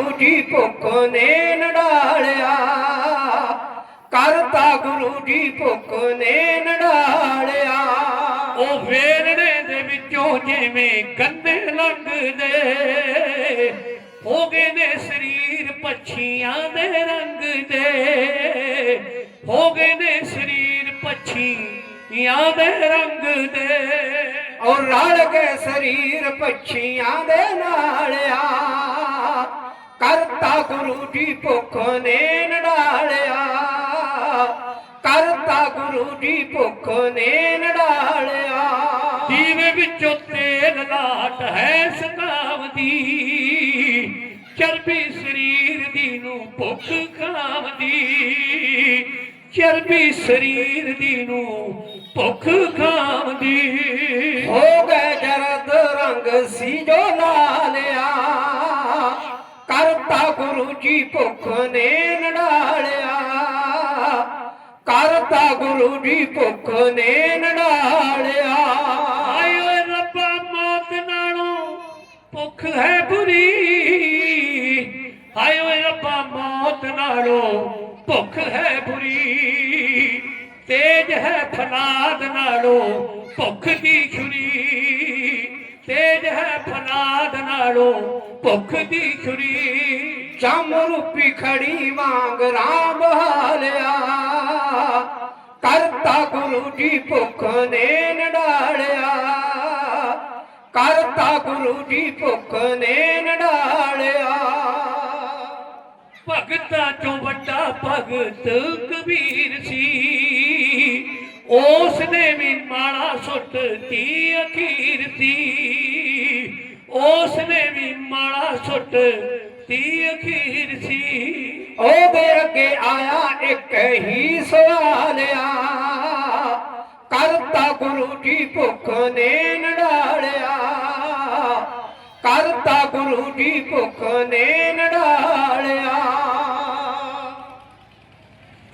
ਗੁਰੂ ਜੀ ਭੁੱਖ ਨੇ ਨਡਾਲਿਆ ਕਰਤਾ ਗੁਰੂ ਜੀ ਭੁੱਖ ਨੇ ਨਡਾਲਿਆ ਉਹ ਵੇਰਣੇ ਦੇ ਵਿੱਚੋਂ ਜਿਵੇਂ ਗੰਦੇ ਲੰਘਦੇ ਹੋ ਗਏ ਨੇ ਸਰੀਰ ਪੱਛੀਆਂ ਦੇ ਰੰਗ ਦੇ ਹੋ ਗਏ ਨੇ ਸਰੀਰ ਪੱਛੀਆਂ ਦੇ ਰੰਗ ਦੇ ਔਰ ਰਲ ਕੇ ਸਰੀਰ ਪੱਛੀਆਂ ਦੇ ਨਾਲਿਆ ਕਰਤਾ ਗੁਰੂ ਜੀ ਭੁੱਖ ਨੇ ਨਡਾਲਿਆ। ਕਰਤਾ ਗੁਰੂ ਜੀ ਭੁੱਖ ਨੇ ਨਡਾਲਿਆ। ਦੀਵੇ ਵਿੱਚੋਂ ਤੇਲ ਲਾਟ ਹੈ ਸਤਾਵਦੀ ਚਰਬੀ ਸਰੀਰ ਦੀ ਨੂੰ ਭੁੱਖ ਖਾਵਦੀ ਚਰਬੀ ਸਰੀਰ ਦੀ ਨੂੰ ਭੁੱਖ ਖਾਵਦੀ ਹੋ ਗਏ ਜਰਦ ਰੰਗ ਸੀ ਜੋ ਲਾਲਿਆ ਕਰਤਾ ਗੁਰੂ ਜੀ ਭੁੱਖ ਨੇ ਨਡਾਲਿਆ ਕਰਤਾ ਗੁਰੂ ਜੀ ਭੁੱਖ ਨੇ ਨਡਾਲਿਆ ਆਏ ਓਏ ਰੱਬਾ ਮੌਤ ਨਾਲੋਂ ਭੁੱਖ ਹੈ ਬੁਰੀ। ਹਾਏ ਓਏ ਰੱਬਾ ਮੌਤ ਨਾਲੋਂ ਭੁੱਖ ਹੈ ਬੁਰੀ। ਤੇਜ ਹੈ ਫਲਾਦ ਨਾਲੋਂ ਭੁੱਖ ਦੀ ਛੁਰੀ ਤੇਜ ਹੈ ਫਲਾਦ ਨਾਲੋਂ ਭੁੱਖ ਦੀ ਛੁਰੀ ਚਮ ਰੂਪੀ ਖੜੀ ਵਾਂਗ ਰਾਮ ਹਾਲਿਆ। ਕਰਤਾ ਗੁਰੂ ਜੀ ਭੁੱਖ ਨੇ ਨਡਾਲਿਆ। ਕਰਤਾ ਗੁਰੂ ਜੀ ਭੁੱਖ ਨੇ ਨਡਾਲਿਆ। ਭਗਤਾਂ ਚੋਂ ਵੱਡਾ ਭਗਤ ਕਬੀਰ ਸੀ। ਉਸ ਨੇ ਵੀ ਮਾਲਾ ਸੁੱਟਤੀ ਅਖੀਰ ਸੀ। ਉਸ ਨੇ ਵੀ ਮਾਲਾ ਸੁੱਟਤੀ ਅਖੀਰ ਸੀ। ਉਹਦੇ ਅੱਗੇ ਆਇਆ ਇੱਕ ਹੀ ਸਵਾਲਿਆ ਕਰਤਾ ਗੁਰੂ ਜੀ ਭੁੱਖ ਨੇ ਨਡਾਲਿਆ। ਕਰਤਾ ਗੁਰੂ ਜੀ ਭੁੱਖ ਨੇ ਨਡਾਲਿਆ।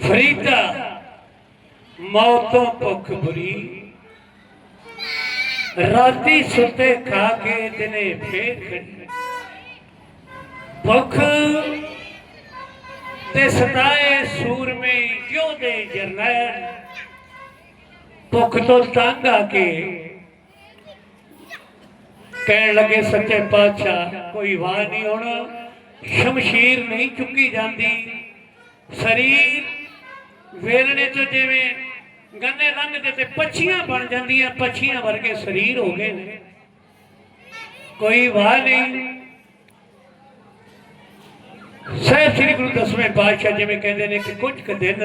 ਫਰੀਦਾ ਮੌਤੋਂ ਭੁੱਖ ਬੁਰੀ। ਰਾਤੀ ਸੁੱਤੇ ਖਾ ਕੇ ਦਿਨੇ ਫੇਰ ਖੜੀ ਭੁੱਖ ਤੇ ਸਤਾਏ ਸੂਰਮੇ ਯੋਧੇ ਜਰਨੈਲ ਭੁੱਖ ਤੋਂ ਤੰਗ ਆ ਕੇ ਕਹਿਣ ਲੱਗੇ, ਸੱਚੇ ਪਾਤਸ਼ਾਹ, ਕੋਈ ਵਾਰ ਨਹੀਂ ਹੋਣਾ ਸ਼ਮਸ਼ੀਰ ਨਹੀਂ ਚੁੱਕੀ ਜਾਂਦੀ। ਸਰੀਰ ਵੇਲਣੇ ਤੋਂ ਜਿਵੇਂ ਗੰਨੇ ਰੰਗ ਦੇ ਤੇ ਪੱਛੀਆਂ ਬਣ ਜਾਂਦੀਆਂ, ਪੱਛੀਆਂ ਵਰਗੇ ਸਰੀਰ ਹੋ ਗਏ ਨੇ। ਕੋਈ ਵਾਹ ਨਹੀਂ। ਸਹਿਬ ਸ੍ਰੀ ਗੁਰੂ ਦਸਵੇਂ ਪਾਤਸ਼ਾਹ ਜਿਵੇਂ ਕਹਿੰਦੇ ਨੇ ਕਿ ਕੁਝ ਕੁ ਦਿਨ